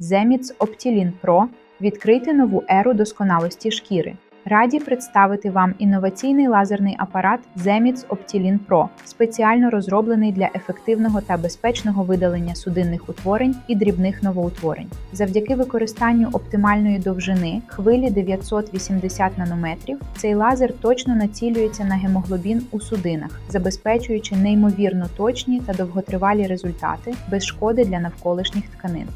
Zemits Optilin Pro відкрити нову еру досконалості шкіри. Раді представити вам інноваційний лазерний апарат Zemits Optilin Pro, спеціально розроблений для ефективного та безпечного видалення судинних утворень і дрібних новоутворень. Завдяки використанню оптимальної довжини хвилі 980 нанометрів, цей лазер точно націлюється на гемоглобін у судинах, забезпечуючи неймовірно точні та довготривалі результати без шкоди для навколишніх тканин.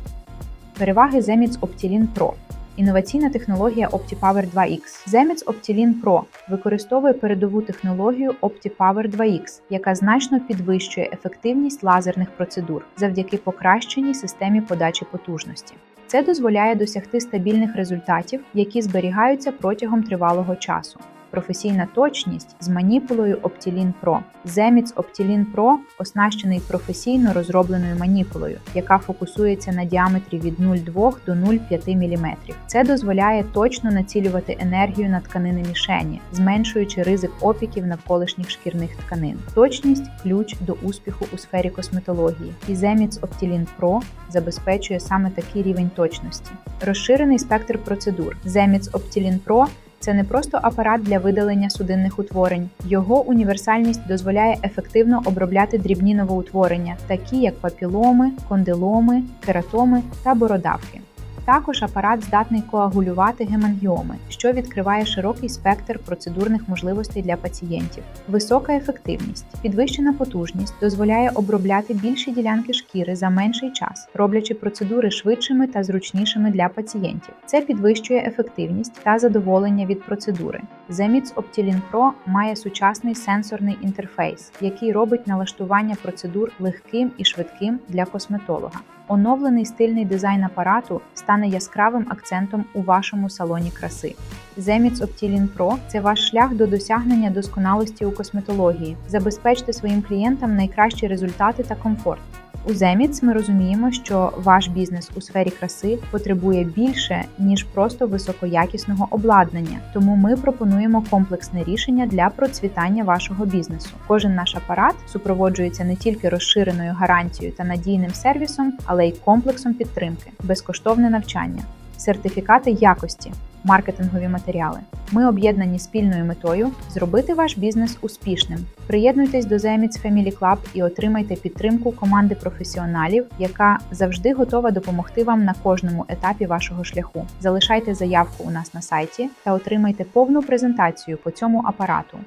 Переваги Zemits Optilin Pro Інноваційна технологія OptiPower 2X. Zemits Optilin Pro використовує передову технологію OptiPower 2X, яка значно підвищує ефективність лазерних процедур завдяки покращеній системі подачі потужності. Це дозволяє досягти стабільних результатів, які зберігаються протягом тривалого часу. Професійна точність з маніпулою Optilin Pro. Zemits Optilin Pro оснащений професійно розробленою маніпулою, яка фокусується на діаметрі від 0,2 до 0,5 мм. Це дозволяє точно націлювати енергію на тканини мішені, зменшуючи ризик опіків навколишніх шкірних тканин. Точність ключ до успіху у сфері косметології. І Zemits Optilin Pro забезпечує саме такий рівень точності. Розширений спектр процедур. Zemits Optilin Pro це не просто апарат для видалення судинних утворень. Його універсальність дозволяє ефективно обробляти дрібні новоутворення, такі як папіломи, кондиломи, кератоми та бородавки. Також апарат здатний коагулювати гемангіоми, що відкриває широкий спектр процедурних можливостей для пацієнтів. Висока ефективність, підвищена потужність дозволяє обробляти більші ділянки шкіри за менший час, роблячи процедури швидшими та зручнішими для пацієнтів. Це підвищує ефективність та задоволення від процедури. Zemits Optilin Pro має сучасний сенсорний інтерфейс, який робить налаштування процедур легким і швидким для косметолога. Оновлений стильний дизайн апарату стане яскравим акцентом у вашому салоні краси. Zemits Optilin Pro – це ваш шлях до досягнення досконалості у косметології. Забезпечте своїм клієнтам найкращі результати та комфорт. У Zemits ми розуміємо, що ваш бізнес у сфері краси потребує більше ніж просто високоякісного обладнання. Тому ми пропонуємо комплексне рішення для процвітання вашого бізнесу. Кожен наш апарат супроводжується не тільки розширеною гарантією та надійним сервісом, але й комплексом підтримки, безкоштовне навчання, сертифікати якості. Маркетингові матеріали. Ми об'єднані спільною метою зробити ваш бізнес успішним. Приєднуйтесь до Zemits Family Club і отримайте підтримку команди професіоналів, яка завжди готова допомогти вам на кожному етапі вашого шляху. Залишайте заявку у нас на сайті та отримайте повну презентацію по цьому апарату.